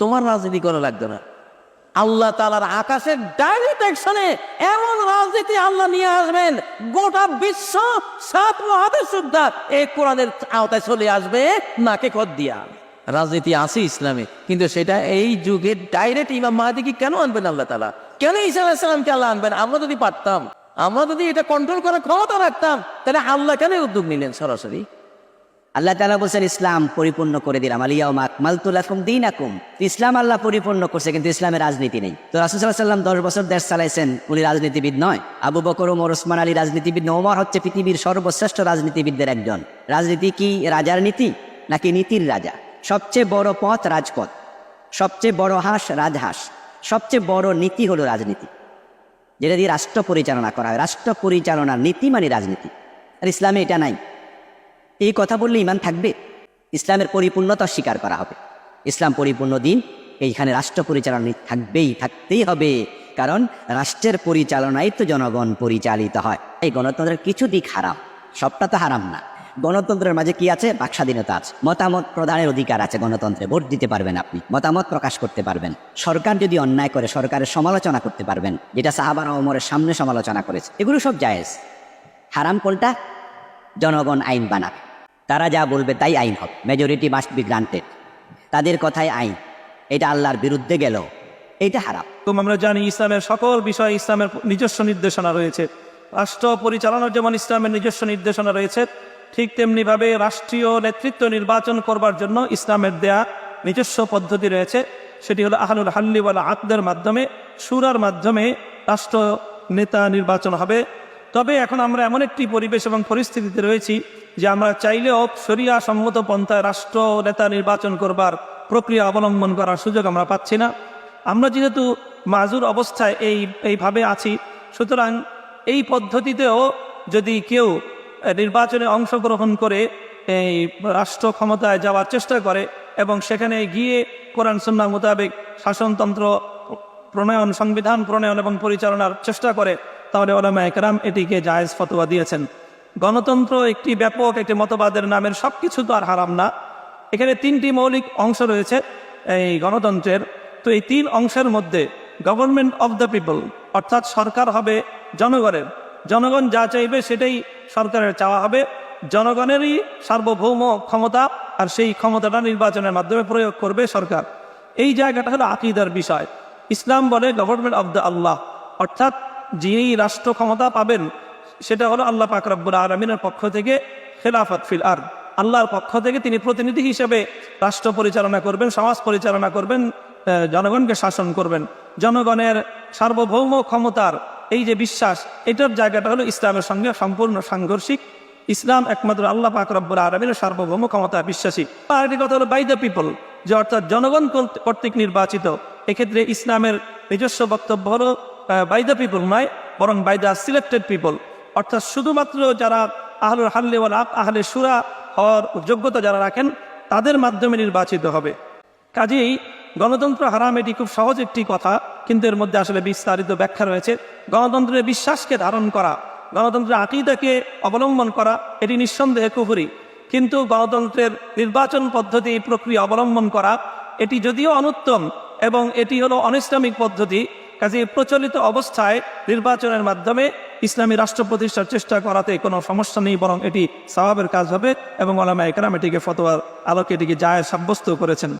তোমার রাজনীতি করা লাগবে না। আল্লাহ তালার আকাশের ডাইরেক্ট অ্যাকশনে এমন রাজনীতি আল্লাহ নিয়ে আসবেন, গোটা বিশ্ব সাত মহাদেশ সুদ্ধা এই কোরআনের আওতায় চলে আসবে, নাকে কদ দিয়া। রাজনীতি আছে ইসলামে, কিন্তু সেটা এই যুগে ডাইরেক্ট ইমাম মাহাদিকে কেন আনবেন আল্লাহ তালা কেন ইসলাম আলাইসালামকে আল্লাহ আনবেন? আমরা যদি পারতাম, আমরা যদি এটা কন্ট্রোল করার ক্ষমতা রাখতাম, তাহলে আল্লাহ কেন উদ্যোগ নিলেন সরাসরি? আল্লাহ তালা বলছেন, ইসলাম পরিপূর্ণ করে দিলাম। আলিয়া মাকমালতুলাকুম দিন আকুম ইসলাম আল্লাহ পরিপূর্ণ করছে, কিন্তু ইসলামের রাজনীতি নেই। তো রাসুসাল্লাহ সাল্লাম দশ বছর দেশ চালাইছেন, উনি রাজনীতিবিদ নয়। আবু বকর, ওমর, ওসমান আলী রাজনীতিবিদ ওমর হচ্ছে পৃথিবীর সর্বশ্রেষ্ঠ রাজনীতিবিদদের একজন। রাজনীতি কি রাজার নীতি, নাকি নীতির রাজা? সবচেয়ে বড় পথ রাজপথ। সবচেয়ে বড় হাঁস রাজহাঁস। সবচেয়ে বড় নীতি হলো রাজনীতি। যেটা দিয়ে রাষ্ট্র পরিচালনা করা হয়। রাষ্ট্র পরিচালনার নীতি মানে রাজনীতি। আর ইসলামে এটা নাই। এই কথা বললে ইমান থাকবে? ইসলামের পরিপূর্ণতা স্বীকার করা হবে। ইসলাম পরিপূর্ণ দিন এইখানে রাষ্ট্র পরিচালনা থাকবেই, থাকতেই হবে। কারণ রাষ্ট্রের পরিচালনায় তো জনগণ পরিচালিত হয়। এই গণতন্ত্রের কিছু দিক হারাম, সবটা তো হারাম না। গণতন্ত্রের মাঝে কি আছে? বাক স্বাধীনতা আছে। মতামত প্রদানের অধিকার আছে গণতন্ত্রে। ভোট দিতে পারবেন আপনি, মতামত প্রকাশ করতে পারবেন। সরকার যদি অন্যায় করে, সরকারের সমালোচনা করতে পারবেন। যেটা সাহাবার ওমরের সামনে সমালোচনা করেছে। এগুলো সব জায়েজ। হারাম কোনটা? জনগণ আইন বানাবে। তারা যা বলবে তাই আইন হবে। মেজরিটি মাস্ট বি গ্রান্টেড তাদের কথাই আইন। এটা আল্লাহর বিরুদ্ধে গেল এটা হারাম। এবং আমরা জানি ইসলামের সকল বিষয়ে ইসলামের নিজস্ব নির্দেশনা রয়েছে। রাষ্ট্র পরিচালনার যেমন ইসলামের নিজস্ব নির্দেশনা রয়েছে, ঠিক তেমনিভাবে রাষ্ট্রীয় নেতৃত্ব নির্বাচন করবার জন্য ইসলামের দেয়া নিজস্ব পদ্ধতি রয়েছে। সেটি হলো আহলুল হাল্লিওয়ালা আকদের মাধ্যমে, সুরার মাধ্যমে রাষ্ট্র নেতা নির্বাচন হবে। তবে এখন আমরা এমন একটি পরিবেশ এবং পরিস্থিতিতে রয়েছি যে আমরা চাইলেও শরিয়া সম্মত পন্থায় রাষ্ট্র নেতা নির্বাচন করবার প্রক্রিয়া অবলম্বন করার সুযোগ আমরা পাচ্ছি না। আমরা যেহেতু মাজুর অবস্থায় এই, এইভাবে আছি, সুতরাং এই পদ্ধতিতেও যদি কেউ নির্বাচনে অংশগ্রহণ করে, এই রাষ্ট্র ক্ষমতায় যাওয়ার চেষ্টা করে এবং সেখানে গিয়ে কোরআন সন্না মোতাবেক শাসনতন্ত্র প্রণয়ন, সংবিধান প্রণয়ন এবং পরিচালনার চেষ্টা করে তাহলে ওলামা একরাম এটিকে জায়েজ ফতোয়া দিয়েছেন। গণতন্ত্র একটি ব্যাপক একটি মতবাদের নামের সব কিছু তো আর হারাম না। এখানে তিনটি মৌলিক অংশ রয়েছে এই গণতন্ত্রের। তো এই তিন অংশের মধ্যে গভর্নমেন্ট অফ দ্য পিপল অর্থাৎ সরকার হবে জনগণের। জনগণ যা চাইবে সেটাই সরকারের চাওয়া হবে। জনগণেরই সার্বভৌম ক্ষমতা আর সেই ক্ষমতাটা নির্বাচনের মাধ্যমে প্রয়োগ করবে সরকার। এই জায়গাটা হলো আকিদার বিষয়। ইসলাম বলে গভর্নমেন্ট অফ দ্য আল্লাহ অর্থাৎ যিনি রাষ্ট্র ক্ষমতা পাবেন, সেটা হলো আল্লাহ পাক রব্বুল আলমিনের পক্ষ থেকে খেলাফত ফিল আর আল্লাহর পক্ষ থেকে তিনি প্রতিনিধি হিসেবে রাষ্ট্র পরিচালনা করবেন, সমাজ পরিচালনা করবেন জনগণকে শাসন করবেন। জনগণের সার্বভৌম ক্ষমতার এই যে বিশ্বাস, এটার জায়গাটা হলো ইসলামের সঙ্গে সম্পূর্ণ সাংঘর্ষিক। ইসলাম একমাত্র আল্লাহ পাক রব্বুল সার্বভৌম ক্ষমতা বিশ্বাসী। আর একটি কথা হলো বাই দ্য পিপল যে অর্থাৎ জনগণ কর্তৃক নির্বাচিত। এক্ষেত্রে ইসলামের নিজস্ব বক্তব্য হলো বাই দ্য পিপল নয়, বরং বাই দ্য সিলেক্টেড পিপল অর্থাৎ শুধুমাত্র যারা আহলুল হাল্লেওয়াল আক আহলে সুরা হওয়ার যোগ্যতা যারা রাখেন, তাদের মাধ্যমে নির্বাচিত হবে। কাজেই গণতন্ত্র হারাম, এটি খুব সহজ একটি কথা, কিন্তু এর মধ্যে আসলে বিস্তারিত ব্যাখ্যা রয়েছে। গণতন্ত্রের বিশ্বাসকে ধারণ করা, গণতন্ত্রের আকিদাকে অবলম্বন করা, এটি নিঃসন্দেহে কুহুরি কিন্তু গণতন্ত্রের নির্বাচন পদ্ধতি, প্রক্রিয়া অবলম্বন করা, এটি যদিও অনুত্তম, এবং এটি হলো অনিসলামিক পদ্ধতি কাজে প্রচলিত অবস্থায় নির্বাচনের মাধ্যমে ইসলামী রাষ্ট্র প্রতিষ্ঠার চেষ্টা করাতে কোনো সমস্যা নেই, বরং এটি স্বভাবের কাজ হবে এবং ওলামা একরাম এটিকে ফতোয়ার আলোকে এটিকে যায় সাব্যস্ত করেছেন।